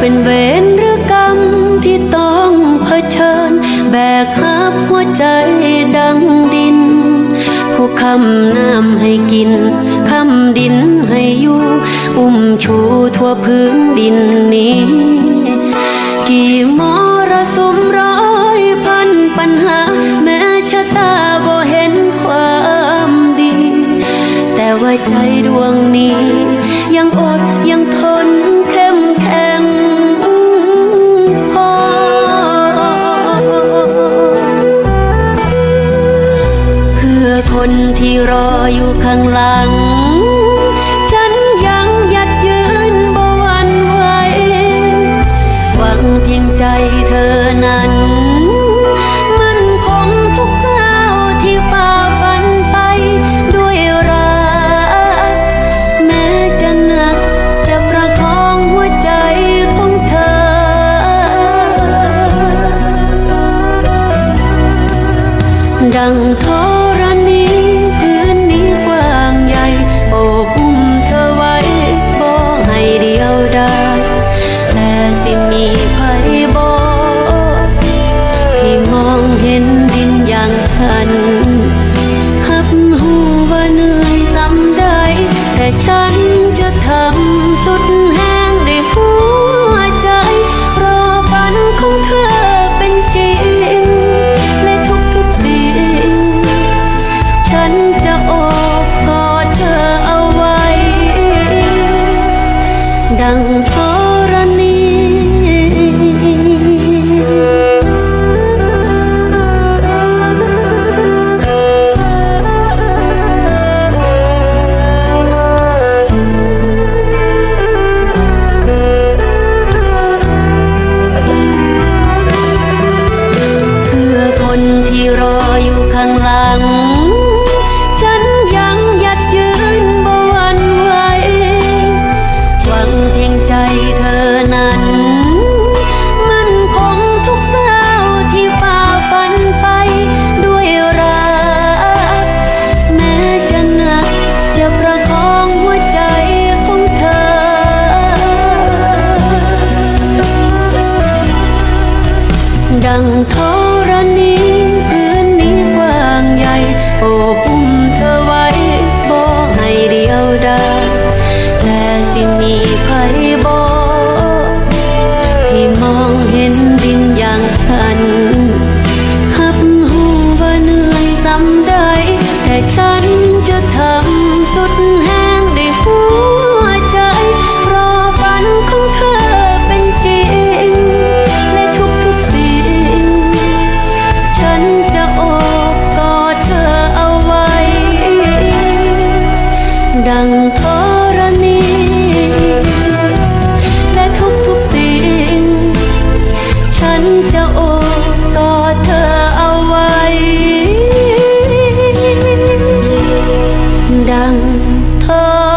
เป็นเวรหรือกรรมที่ต้องเผชิญ แบกหับหัวใจดังดิน ผู้คำน้ำให้กิน คำดินให้อยู่ อุ้มชูทั่วพื้นดินนี้ คนที่รออยู่ข้างหลัง ฉันยังยัดยืนบวันไหวหวังเพียงใจเธอนั้นมังทุก อย่างฉันหับหูว่าเหนื่อยซ้ำใด แต่ฉันจะทำสุดแห้งด้หัวใจ รอฝันของเธอเป็นจริง และทุกๆสิ่ง ฉันจะโอบกอดเธอเอาไว้ ดังธรณี ดังธรณีพื้นนี้กว้างใหญ่โอบอุ้มเธอไว้บ่ให้เดียวดายแต่สิมีภัยบ่ที่มองเห็นดินอย่างฉันหับหูว่าเหนื่อยซ้ำใดแต่ฉันจะทำสุด ดังธรณีและทุกทุกสิ่ง ฉันจะโอบกอดเธอเอาไว้ ดังธร